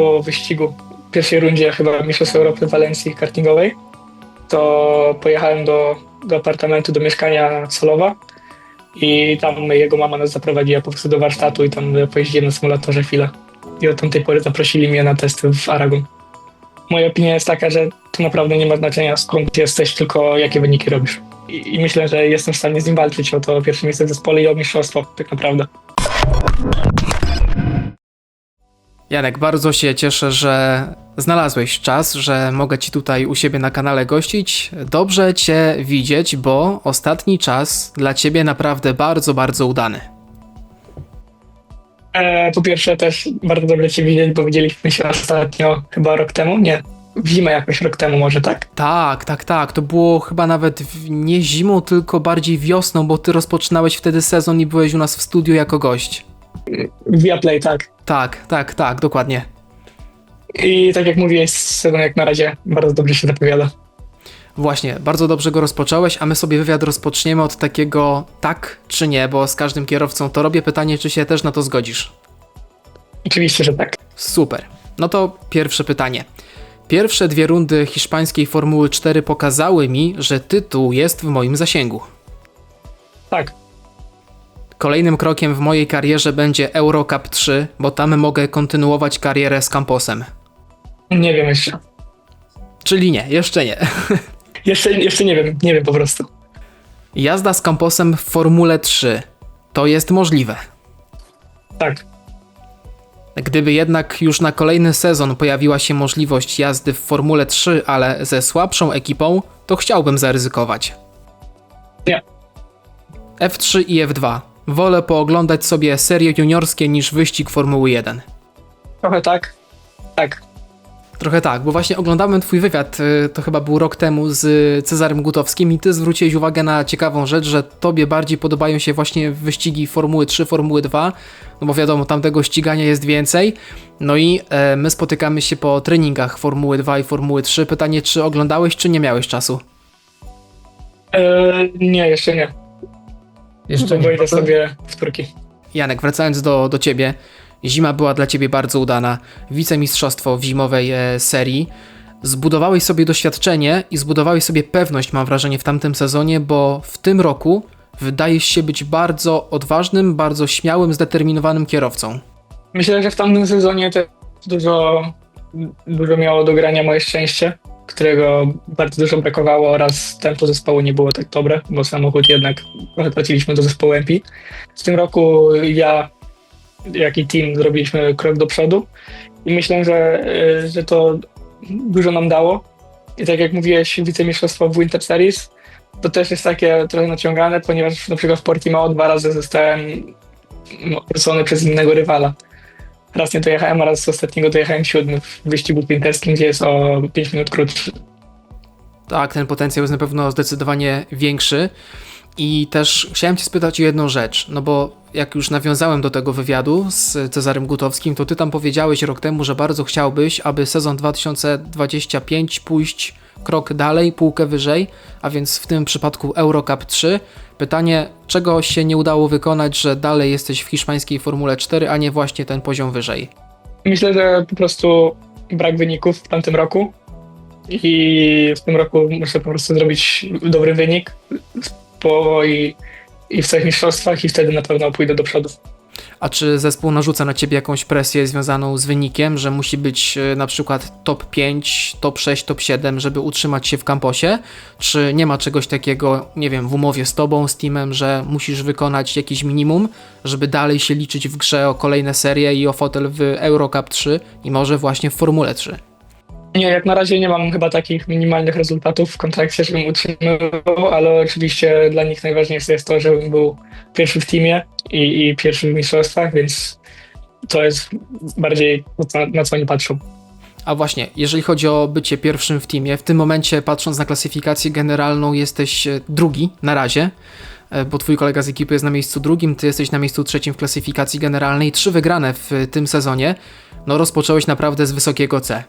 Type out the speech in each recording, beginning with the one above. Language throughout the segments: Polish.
po wyścigu w pierwszej rundzie chyba Mistrzostw Europy w Walencji kartingowej, to pojechałem do, do apartamentu, do mieszkania Solowa i tam jego mama nas zaprowadziła po prostu do warsztatu i tam pojeździłem na symulatorze chwilę. I od tamtej pory zaprosili mnie na testy w Aragon. Moja opinia jest taka, że to naprawdę nie ma znaczenia skąd jesteś, tylko jakie wyniki robisz. I, i myślę, że jestem w stanie z nim walczyć o to pierwsze miejsce w zespole i o mistrzostwo, tak naprawdę. Janek, bardzo się cieszę, że znalazłeś czas, że mogę Ci tutaj u siebie na kanale gościć. Dobrze Cię widzieć, bo ostatni czas dla Ciebie naprawdę bardzo, bardzo udany. E, po pierwsze też bardzo dobrze Cię widzieć, bo widzieliśmy się ostatnio chyba rok temu, nie, zimę jakoś rok temu może, tak? Tak, tak, tak. To było chyba nawet nie zimą, tylko bardziej wiosną, bo Ty rozpoczynałeś wtedy sezon i byłeś u nas w studiu jako gość. Via Play, tak. Tak, tak, tak, dokładnie. I tak jak mówiłeś, sezon jak na razie bardzo dobrze się zapowiada. Właśnie, bardzo dobrze go rozpocząłeś, a my sobie wywiad rozpoczniemy od takiego tak czy nie, bo z każdym kierowcą to robię pytanie, czy się też na to zgodzisz. Oczywiście, że tak. Super. No to pierwsze pytanie. Pierwsze dwie rundy hiszpańskiej Formuły 4 pokazały mi, że tytuł jest w moim zasięgu. Tak. Kolejnym krokiem w mojej karierze będzie Eurocup 3, bo tam mogę kontynuować karierę z Camposem. Nie wiem jeszcze. Czyli nie, jeszcze nie. Jeszcze, jeszcze nie wiem, nie wiem po prostu. Jazda z Camposem w Formule 3 to jest możliwe. Tak. Gdyby jednak już na kolejny sezon pojawiła się możliwość jazdy w Formule 3, ale ze słabszą ekipą, to chciałbym zaryzykować. Nie. F3 i F2. Wolę pooglądać sobie serie juniorskie niż wyścig Formuły 1. Trochę tak. Tak. Trochę tak, bo właśnie oglądałem twój wywiad, y, to chyba był rok temu z Cezarem Gutowskim i ty zwróciłeś uwagę na ciekawą rzecz, że tobie bardziej podobają się właśnie wyścigi Formuły 3, Formuły 2, no bo wiadomo, tamtego ścigania jest więcej. No i e, my spotykamy się po treningach Formuły 2 i Formuły 3. Pytanie, czy oglądałeś, czy nie miałeś czasu? E, nie, jeszcze nie. Jeszcze. Wejdę No to- sobie w Turki. Janek, wracając do, do ciebie, zima była dla ciebie bardzo udana, wicemistrzostwo w zimowej e, serii. Zbudowałeś sobie doświadczenie i zbudowałeś sobie pewność, mam wrażenie, w tamtym sezonie, bo w tym roku wydajesz się być bardzo odważnym, bardzo śmiałym, zdeterminowanym kierowcą. Myślę, że w tamtym sezonie też dużo, dużo miało do grania moje szczęście, którego bardzo dużo brakowało oraz tempo zespołu nie było tak dobre, bo samochód jednak trochę traciliśmy do zespołu MP. W tym roku ja, jak i team, zrobiliśmy krok do przodu i myślę, że, y, że to dużo nam dało. I tak jak mówiłeś, wicemistrzostwo w Winter Series, to też jest takie trochę naciągane, ponieważ na przykład w Portimao dwa razy zostałem odwrócony przez innego rywala. Raz nie dojechałem, a raz z ostatniego dojechałem siódmy w wyścigu sprinterskim, gdzie jest o 5 minut krótszy. Tak, ten potencjał jest na pewno zdecydowanie większy. I też chciałem Cię spytać o jedną rzecz, no bo jak już nawiązałem do tego wywiadu z Cezarym Gutowskim, to Ty tam powiedziałeś rok temu, że bardzo chciałbyś, aby sezon 2025 pójść krok dalej, półkę wyżej, a więc w tym przypadku Eurocup 3. Pytanie, czego się nie udało wykonać, że dalej jesteś w hiszpańskiej Formule 4, a nie właśnie ten poziom wyżej? Myślę, że po prostu brak wyników w tamtym roku i w tym roku muszę po prostu zrobić dobry wynik po i, i w całych mistrzostwach i wtedy na pewno pójdę do przodu. A czy zespół narzuca na ciebie jakąś presję związaną z wynikiem, że musi być e, na przykład top 5, top 6, top 7, żeby utrzymać się w kamposie? Czy nie ma czegoś takiego, nie wiem, w umowie z tobą, z teamem, że musisz wykonać jakieś minimum, żeby dalej się liczyć w grze o kolejne serie i o fotel w Eurocup 3 i może właśnie w Formule 3? Nie, jak na razie nie mam chyba takich minimalnych rezultatów w kontrakcie, żebym utrzymywał, ale oczywiście dla nich najważniejsze jest to, żebym był pierwszy w teamie i, i pierwszy w mistrzostwach, więc to jest bardziej na, na co oni patrzą. A właśnie, jeżeli chodzi o bycie pierwszym w teamie, w tym momencie patrząc na klasyfikację generalną jesteś e, drugi na razie, e, bo twój kolega z ekipy jest na miejscu drugim, ty jesteś na miejscu trzecim w klasyfikacji generalnej, trzy wygrane w e, tym sezonie. No rozpocząłeś naprawdę z wysokiego C.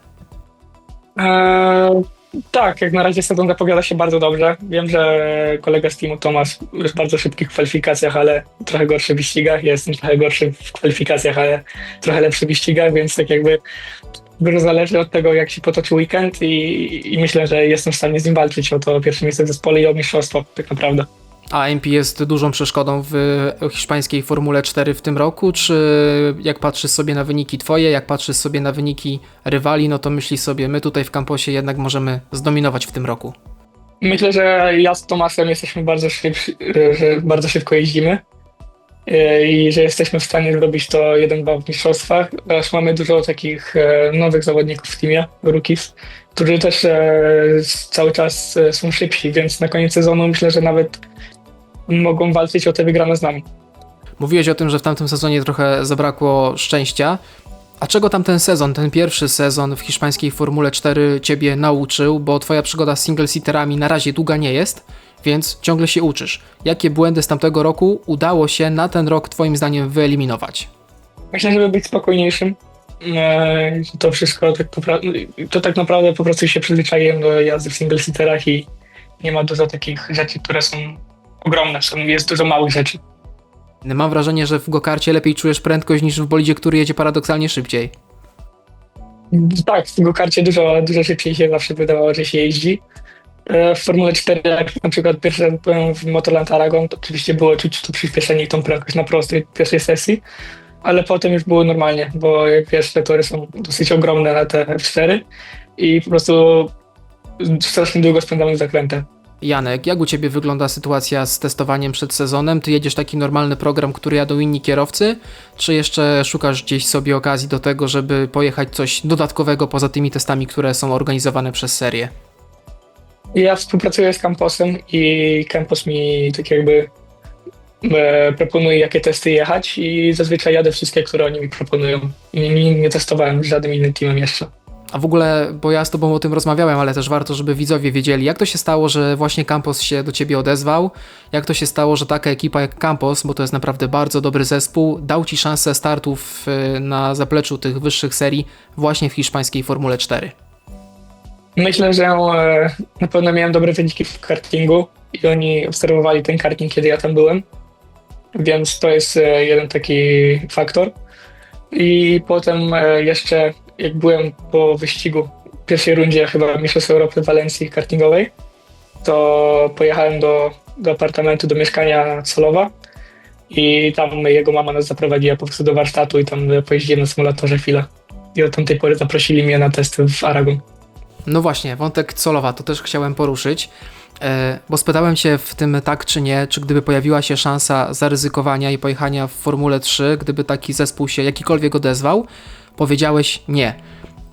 Eee, Tak, jak na razie sezon zapowiada się bardzo dobrze. Wiem, że kolega z teamu Tomasz już w bardzo szybkich kwalifikacjach, ale trochę gorszy w wyścigach. Jestem trochę gorszy w kwalifikacjach, ale trochę lepszy w wyścigach, więc tak jakby dużo zależy od tego, jak się potoczy weekend i, i myślę, że jestem w stanie z nim walczyć o to pierwsze miejsce w zespole i o mistrzostwo, tak naprawdę. A MP jest dużą przeszkodą w hiszpańskiej Formule 4 w tym roku, czy jak patrzysz sobie na wyniki twoje, jak patrzysz sobie na wyniki rywali, no to myślisz sobie, my tutaj w kamposie jednak możemy zdominować w tym roku? Myślę, że ja z Tomasem jesteśmy bardzo, szybsi, że bardzo szybko jeździmy e, i że jesteśmy w stanie zrobić to jeden dwa w mistrzostwach. Teraz mamy dużo takich e, nowych zawodników w teamie, rookies, którzy też e, cały czas są szybsi, więc na koniec sezonu myślę, że nawet mogą walczyć o te wygrane z nami. Mówiłeś o tym, że w tamtym sezonie trochę zabrakło szczęścia. A czego tam ten sezon, ten pierwszy sezon w hiszpańskiej Formule 4 ciebie nauczył? Bo twoja przygoda z single-seaterami na razie długa nie jest, więc ciągle się uczysz. Jakie błędy z tamtego roku udało się na ten rok twoim zdaniem wyeliminować? Myślę, żeby być spokojniejszym. E, to wszystko tak, to tak naprawdę po prostu się przyzwyczaiłem do jazdy w single-seaterach i nie ma dużo takich rzeczy, które są ogromne, są, jest dużo małych rzeczy. Mam wrażenie, że w gokarcie lepiej czujesz prędkość niż w bolidzie, który jedzie paradoksalnie szybciej. Tak, w gokarcie dużo, dużo szybciej się zawsze wydawało, że się jeździ. E, w Formule 4, jak na przykład pierwszy byłem w Motorland Aragon, to oczywiście było czuć to przyspieszenie i tą prędkość na prostej pierwszej sesji, ale potem już było normalnie, bo jak wiesz, te tory są dosyć ogromne na te F4 i po prostu strasznie długo spędzamy zakrętem. Janek, jak u Ciebie wygląda sytuacja z testowaniem przed sezonem? Ty jedziesz taki normalny program, który jadą inni kierowcy, czy jeszcze szukasz gdzieś sobie okazji do tego, żeby pojechać coś dodatkowego poza tymi testami, które są organizowane przez serię? Ja współpracuję z Camposem i Campos mi tak jakby e, proponuje, jakie testy jechać i zazwyczaj jadę wszystkie, które oni mi proponują. I nie, nie testowałem z żadnym innym teamem jeszcze. A w ogóle, bo ja z Tobą o tym rozmawiałem, ale też warto, żeby widzowie wiedzieli, jak to się stało, że właśnie Campos się do Ciebie odezwał, jak to się stało, że taka ekipa jak Campos, bo to jest naprawdę bardzo dobry zespół, dał Ci szansę startów y, na zapleczu tych wyższych serii właśnie w hiszpańskiej Formule 4. Myślę, że e, na pewno miałem dobre wyniki w kartingu i oni obserwowali ten karting, kiedy ja tam byłem, więc to jest e, jeden taki faktor. I potem e, jeszcze jak byłem po wyścigu w pierwszej rundzie chyba Mistrzostw Europy w Walencji kartingowej, to pojechałem do, do apartamentu, do mieszkania Solowa i tam jego mama nas zaprowadziła po prostu do warsztatu i tam pojeździłem na symulatorze chwilę. I od tamtej pory zaprosili mnie na testy w Aragon. No właśnie, wątek Solowa to też chciałem poruszyć, e, bo spytałem Cię w tym tak czy nie, czy gdyby pojawiła się szansa zaryzykowania i pojechania w Formule 3, gdyby taki zespół się jakikolwiek odezwał, powiedziałeś nie.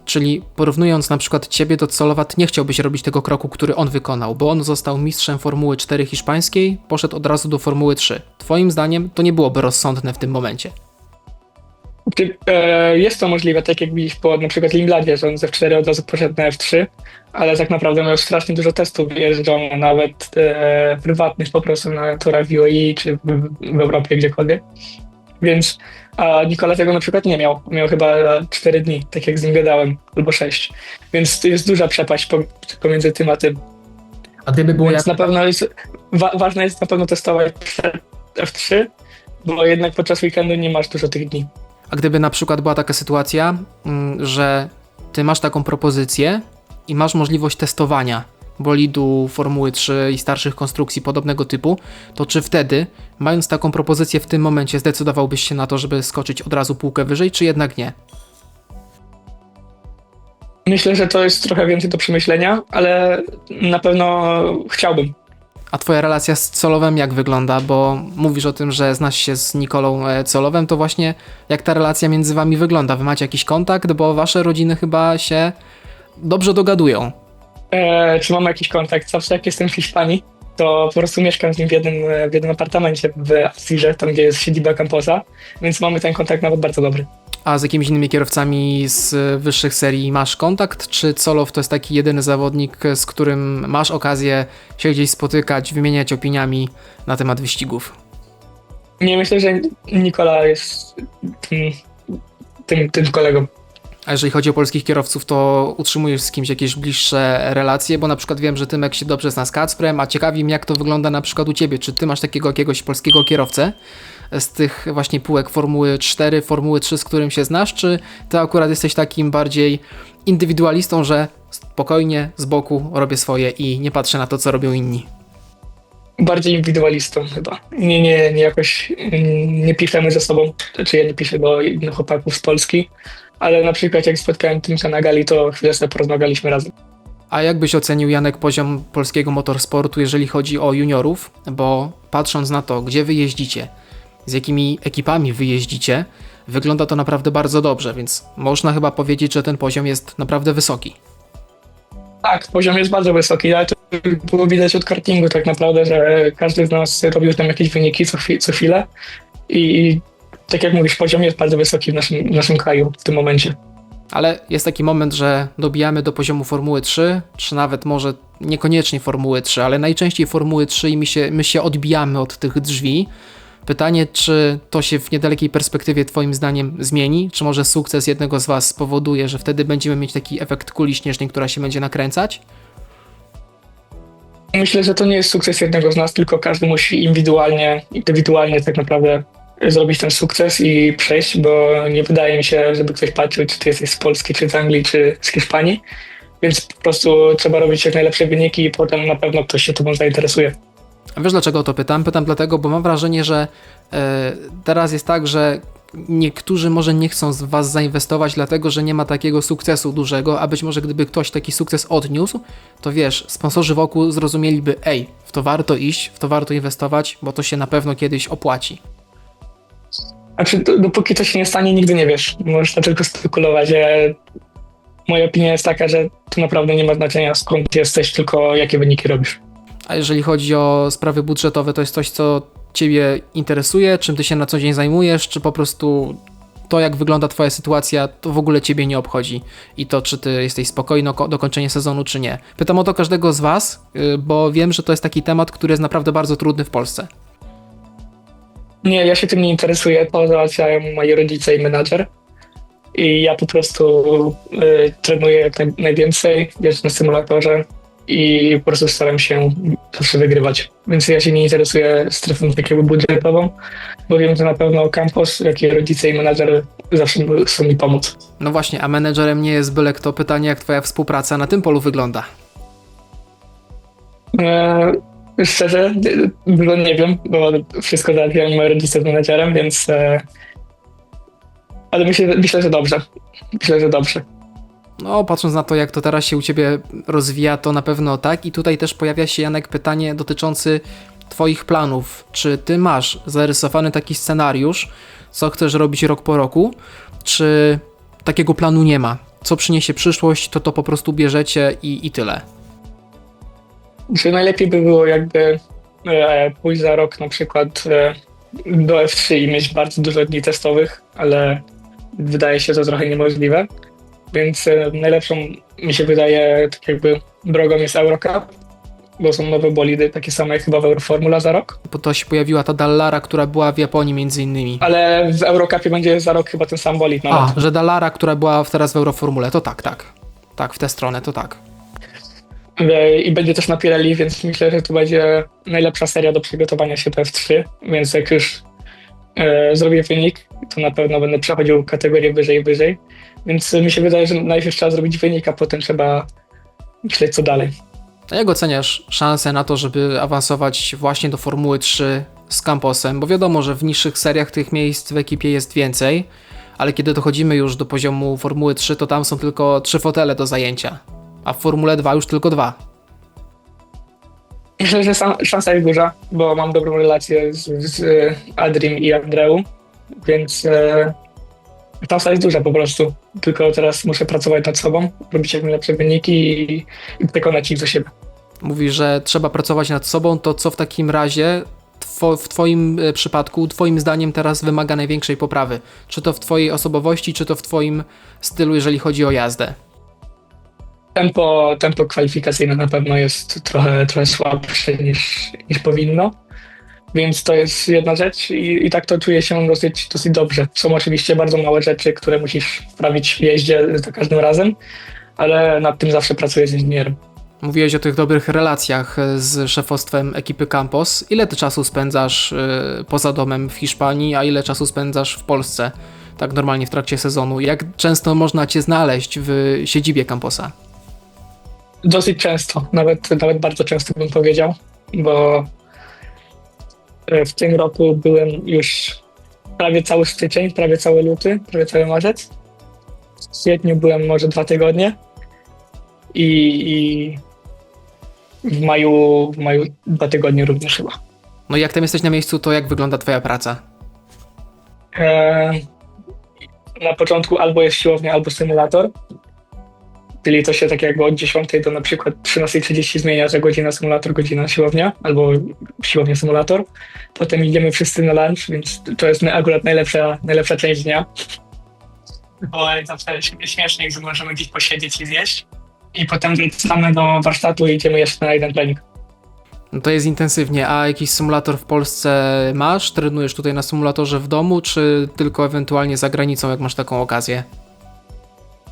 Czyli porównując na przykład ciebie do Colowat, nie chciałbyś robić tego kroku, który on wykonał, bo on został mistrzem Formuły 4 hiszpańskiej, poszedł od razu do Formuły 3. Twoim zdaniem to nie byłoby rozsądne w tym momencie. E, jest to możliwe, tak jak widzisz po na przykład Limbladzie, że on ze 4 od razu poszedł na F3, ale tak naprawdę miał strasznie dużo testów jeżdżono, nawet e, prywatnych po prostu na torach UAE czy w, w Europie gdziekolwiek. Więc a Nikola tego na przykład nie miał. Miał chyba 4 dni, tak jak z nim gadałem, albo 6. Więc to jest duża przepaść pomiędzy tym a tym. A gdyby było Więc jak... na pewno jest, wa ważne jest na pewno testować F3, bo jednak podczas weekendu nie masz dużo tych dni. A gdyby na przykład była taka sytuacja, mm, że ty masz taką propozycję i masz możliwość testowania bolidu Formuły 3 i starszych konstrukcji podobnego typu, to czy wtedy, mając taką propozycję w tym momencie, zdecydowałbyś się na to, żeby skoczyć od razu półkę wyżej, czy jednak nie? Myślę, że to jest trochę więcej do przemyślenia, ale na pewno chciałbym. A twoja relacja z Colowem jak wygląda? Bo mówisz o tym, że znasz się z Nikolą e, Colowem, to właśnie jak ta relacja między wami wygląda? Wy macie jakiś kontakt? Bo wasze rodziny chyba się dobrze dogadują. E, czy mamy jakiś kontakt? Zawsze jak jestem w Hiszpanii, to po prostu mieszkam z nim w jednym, w jednym apartamencie w Asirze, tam gdzie jest siedziba camposa, więc mamy ten kontakt nawet bardzo dobry. A z jakimiś innymi kierowcami z wyższych serii masz kontakt? Czy Colow to jest taki jedyny zawodnik, z którym masz okazję się gdzieś spotykać, wymieniać opiniami na temat wyścigów? Nie, myślę, że Nikola jest tym, tym, tym kolegą. A jeżeli chodzi o polskich kierowców, to utrzymujesz z kimś jakieś bliższe relacje, bo na przykład wiem, że Tymek się dobrze zna z Kacprem, a ciekawi mnie, jak to wygląda na przykład u Ciebie. Czy Ty masz takiego jakiegoś polskiego kierowcę z tych właśnie półek Formuły 4, Formuły 3, z którym się znasz, czy Ty akurat jesteś takim bardziej indywidualistą, że spokojnie, z boku robię swoje i nie patrzę na to, co robią inni? Bardziej indywidualistą chyba. Nie, nie, nie jakoś mm, nie piszemy ze sobą, czy ja nie piszę do innych chłopaków z Polski, ale na przykład jak spotkałem Tymka na gali, to sobie porozmawialiśmy razem. A jak byś ocenił, Janek, poziom polskiego motorsportu, jeżeli chodzi o juniorów? Bo patrząc na to, gdzie wy jeździcie, z jakimi ekipami wy jeździcie, wygląda to naprawdę bardzo dobrze, więc można chyba powiedzieć, że ten poziom jest naprawdę wysoki. Tak, poziom jest bardzo wysoki, ale to było widać od kartingu tak naprawdę, że każdy z nas robił tam jakieś wyniki co, co chwilę i tak jak mówisz, poziom jest bardzo wysoki w naszym, w naszym kraju w tym momencie. Ale jest taki moment, że dobijamy do poziomu Formuły 3, czy nawet może niekoniecznie Formuły 3, ale najczęściej Formuły 3 i my się, my się odbijamy od tych drzwi. Pytanie, czy to się w niedalekiej perspektywie Twoim zdaniem zmieni? Czy może sukces jednego z Was spowoduje, że wtedy będziemy mieć taki efekt kuli śnieżnej, która się będzie nakręcać? Myślę, że to nie jest sukces jednego z nas, tylko każdy musi indywidualnie, indywidualnie tak naprawdę zrobić ten sukces i przejść, bo nie wydaje mi się, żeby ktoś patrzył, czy ty jesteś z Polski, czy z Anglii, czy z Hiszpanii. Więc po prostu trzeba robić jak najlepsze wyniki i potem na pewno ktoś się tobą zainteresuje. A wiesz dlaczego o to pytam? Pytam dlatego, bo mam wrażenie, że e, teraz jest tak, że niektórzy może nie chcą z Was zainwestować, dlatego że nie ma takiego sukcesu dużego, a być może gdyby ktoś taki sukces odniósł, to wiesz, sponsorzy wokół zrozumieliby, ej, w to warto iść, w to warto inwestować, bo to się na pewno kiedyś opłaci. Znaczy, do- dopóki to się nie stanie, nigdy nie wiesz. Można tylko spekulować. Ja, moja opinia jest taka, że to naprawdę nie ma znaczenia skąd jesteś, tylko jakie wyniki robisz. A jeżeli chodzi o sprawy budżetowe, to jest coś, co Ciebie interesuje, czym Ty się na co dzień zajmujesz, czy po prostu to, jak wygląda Twoja sytuacja, to w ogóle Ciebie nie obchodzi i to, czy Ty jesteś spokojny o ko- dokończenie sezonu, czy nie. Pytam o to każdego z Was, yy, bo wiem, że to jest taki temat, który jest naprawdę bardzo trudny w Polsce. Nie, ja się tym nie interesuję. To załatwiają moi rodzice i menadżer. I ja po prostu y, trenuję jak naj, najwięcej, jeżdżę na symulatorze i po prostu staram się zawsze wygrywać. Więc ja się nie interesuję strefą takiego budżetową, bo wiem, że na pewno campus, jak i rodzice i menadżer zawsze chcą mi pomóc. No właśnie, a menedżerem nie jest byle kto. Pytanie, jak Twoja współpraca na tym polu wygląda? E, szczerze, dużo nie wiem, bo wszystko załatwiają moi rodzice z menadżerem, więc... E, ale myślę, myślę, że dobrze. Myślę, że dobrze. No, patrząc na to, jak to teraz się u Ciebie rozwija, to na pewno tak. I tutaj też pojawia się, Janek, pytanie dotyczący Twoich planów. Czy Ty masz zarysowany taki scenariusz, co chcesz robić rok po roku, czy takiego planu nie ma? Co przyniesie przyszłość, to to po prostu bierzecie i, i tyle. Że najlepiej by było jakby e, pójść za rok na przykład e, do F3 i mieć bardzo dużo dni testowych, ale wydaje się to trochę niemożliwe. Więc e, najlepszą mi się wydaje tak jakby drogą jest Eurocup, bo są nowe bolidy, takie same jak chyba w Euroformula za rok. Bo to się pojawiła ta Dallara, która była w Japonii między innymi. Ale w Eurocupie będzie za rok chyba ten sam bolid A, nawet. że Dallara, która była teraz w Euroformule, to tak, tak. Tak, w tę stronę, to tak. E, I będzie też na Pirelli, więc myślę, że to będzie najlepsza seria do przygotowania się do F3, więc jak już e, zrobię wynik, to na pewno będę przechodził kategorię wyżej wyżej. Więc mi się wydaje, że najpierw trzeba zrobić wynik, a potem trzeba myśleć co dalej. A jak oceniasz szansę na to, żeby awansować właśnie do Formuły 3 z Camposem? Bo wiadomo, że w niższych seriach tych miejsc w ekipie jest więcej, ale kiedy dochodzimy już do poziomu Formuły 3, to tam są tylko trzy fotele do zajęcia, a w Formule 2 już tylko dwa. Myślę, że szansa jest duża, bo mam dobrą relację z, z Adrim i Andreu, więc e, szansa jest duża po prostu. Tylko teraz muszę pracować nad sobą, robić jak najlepsze wyniki i, i przekonać ich do siebie. Mówi, że trzeba pracować nad sobą, to co w takim razie two, w Twoim e, przypadku, Twoim zdaniem teraz wymaga największej poprawy? Czy to w Twojej osobowości, czy to w Twoim stylu, jeżeli chodzi o jazdę? Tempo, tempo kwalifikacyjne na pewno jest trochę, trochę słabsze niż, niż powinno. Więc to jest jedna rzecz i, i tak to czuję się dosyć, dosyć dobrze. Są oczywiście bardzo małe rzeczy, które musisz sprawić w jeździe za każdym razem, ale nad tym zawsze pracuję z inżynierem. Mówiłeś o tych dobrych relacjach z szefostwem ekipy Campos. Ile ty czasu spędzasz e, poza domem w Hiszpanii, a ile czasu spędzasz w Polsce? Tak normalnie w trakcie sezonu. Jak często można cię znaleźć w siedzibie Camposa? Dosyć często, nawet, nawet bardzo często bym powiedział, bo e, w tym roku byłem już prawie cały styczeń, prawie cały luty, prawie cały marzec. W kwietniu byłem może dwa tygodnie i, i w, maju, w maju dwa tygodnie również chyba. No i jak tam jesteś na miejscu, to jak wygląda twoja praca? E, na początku albo jest siłownia, albo symulator. Czyli to się tak jakby od 10 do na przykład 13.30 zmienia, że godzina symulator, godzina siłownia, albo siłownia symulator. Potem idziemy wszyscy na lunch, więc to jest akurat najlepsza, najlepsza część dnia. Bo zawsze śm- śmiesznie, że możemy gdzieś posiedzieć i zjeść. I potem wracamy do warsztatu i idziemy jeszcze na jeden trening. No to jest intensywnie, a jakiś symulator w Polsce masz? Trenujesz tutaj na symulatorze w domu, czy tylko ewentualnie za granicą, jak masz taką okazję?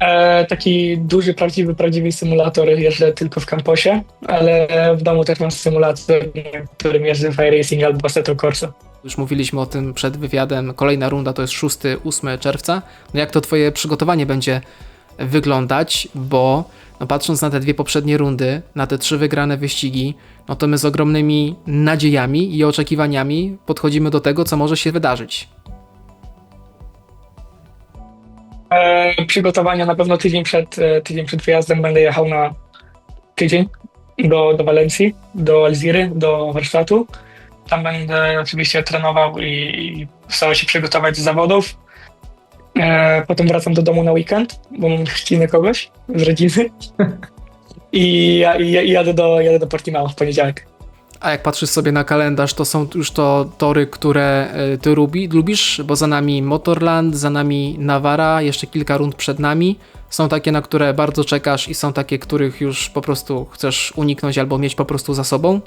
E, taki duży, prawdziwy, prawdziwy symulator jeżdżę tylko w kamposie, ale w domu też mam symulator, na którym jeżdżę w iRacing albo Assetto Corsa. Już mówiliśmy o tym przed wywiadem. Kolejna runda to jest 6-8 czerwca. No jak to twoje przygotowanie będzie wyglądać? Bo no patrząc na te dwie poprzednie rundy, na te trzy wygrane wyścigi, no to my z ogromnymi nadziejami i oczekiwaniami podchodzimy do tego, co może się wydarzyć. E, przygotowania na pewno tydzień przed, e, tydzień przed wyjazdem będę jechał na tydzień do, do Walencji, do Alziry, do warsztatu. Tam będę oczywiście trenował i, i starał się przygotować do zawodów. E, potem wracam do domu na weekend, bo mam chrzciny kogoś z rodziny. I, i, i jadę, do, jadę do Portimao w poniedziałek. A jak patrzysz sobie na kalendarz, to są już to tory, które y, ty lubi, lubisz, bo za nami Motorland, za nami Nawara, jeszcze kilka rund przed nami. Są takie, na które bardzo czekasz i są takie, których już po prostu chcesz uniknąć albo mieć po prostu za sobą.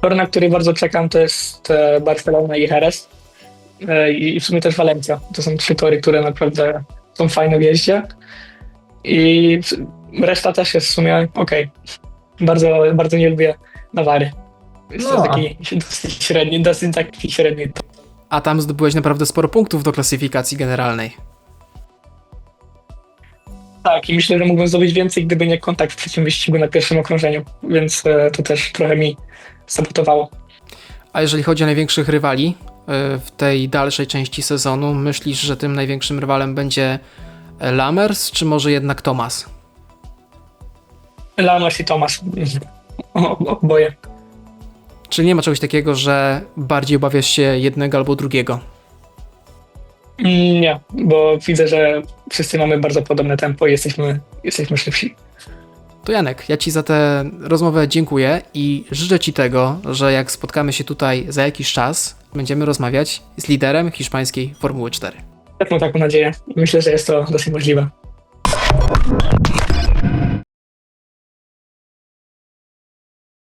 Tor, na który bardzo czekam, to jest e, Barcelona i Jerez. E, I w sumie też Walencja. To są trzy tory, które naprawdę są fajne w jeździe. I reszta też jest w sumie okej. Bardzo, bardzo nie lubię Nawary. Jest to No. taki dosyć średni, dosyć taki średni. A tam zdobyłeś naprawdę sporo punktów do klasyfikacji generalnej. Tak, i myślę, że mógłbym zdobyć więcej, gdyby nie kontakt w trzecim wyścigu na pierwszym okrążeniu, więc e, to też trochę mi sabotowało. A jeżeli chodzi o największych rywali y, w tej dalszej części sezonu, myślisz, że tym największym rywalem będzie Lamers, czy może jednak Thomas? Lamas i Tomasz. Oboje. Czyli nie ma czegoś takiego, że bardziej obawiasz się jednego albo drugiego? Mm, Nie, bo widzę, że wszyscy mamy bardzo podobne tempo i jesteśmy, jesteśmy szybsi. To Janek, ja Ci za tę rozmowę dziękuję i życzę Ci tego, że jak spotkamy się tutaj za jakiś czas, będziemy rozmawiać z liderem hiszpańskiej Formuły 4. Tak mam taką nadzieję myślę, że jest to dosyć możliwe.